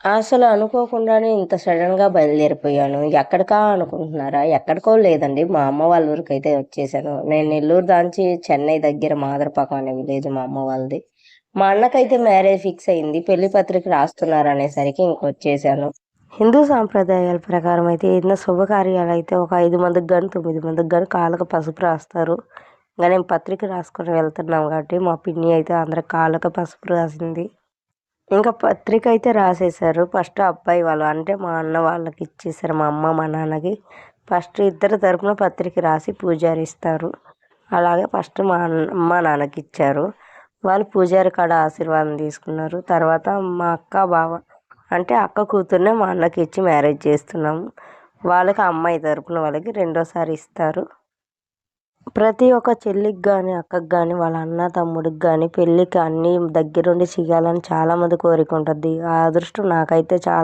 అసలు అనుకోకుండానే ఇంత సడన్‌గా బయలుదేరిపోయాను. ఎక్కడికా అనుకుంటున్నారా? ఎక్కడికో లేదండి. మా అమ్మ వాళ్ళ ఊరికి అయితే వచ్చేసాను. నేను నెల్లూరు దాంచి చెన్నై దగ్గర మాదరపాకం అనే విలేజ్ మా అమ్మ వాళ్ళది. మా అన్నకైతే మ్యారేజ్ ఫిక్స్ అయింది. పెళ్ళి పత్రిక రాస్తున్నారనేసరికి ఇంకొచ్చేసాను. హిందూ సాంప్రదాయాల ప్రకారం అయితే ఏదైనా శుభకార్యాలు అయితే ఒక ఐదు మందికి కానీ తొమ్మిది మందికి కానీ కాళ్ళకి పసుపు రాస్తారు. ఇంకా నేను పత్రిక రాసుకొని వెళ్తున్నాం కాబట్టి మా పిన్ని అయితే అందరి కాళ్ళకు పసుపు రాసింది. ఇంకా పత్రిక అయితే రాసేశారు. ఫస్ట్ అబ్బాయి వాళ్ళు అంటే మా అన్న వాళ్ళకి ఇచ్చేసారు. మా అమ్మ, మా నాన్నకి. ఫస్ట్ ఇద్దరి తరపున పత్రిక రాసి పూజారి ఇస్తారు. అలాగే ఫస్ట్ మా అన్న నాన్నకి ఇచ్చారు. వాళ్ళు పూజారి కాడ ఆశీర్వాదం తీసుకున్నారు. తర్వాత మా అక్క, బావ అంటే అక్క కూతుర్నే మా అన్నకి ఇచ్చి మ్యారేజ్ చేస్తున్నాము. వాళ్ళకి అమ్మాయి తరపున వాళ్ళకి రెండోసారి ఇస్తారు. ప్రతి ఒక్క చెల్లికి కానీ అక్కకి కానీ వాళ్ళ అన్న, తమ్ముడికి కానీ పెళ్ళికి అన్నీ దగ్గరుండి చేయాలని చాలామంది కోరిక ఉంటుంది. ఆ అదృష్టం నాకైతే చాలా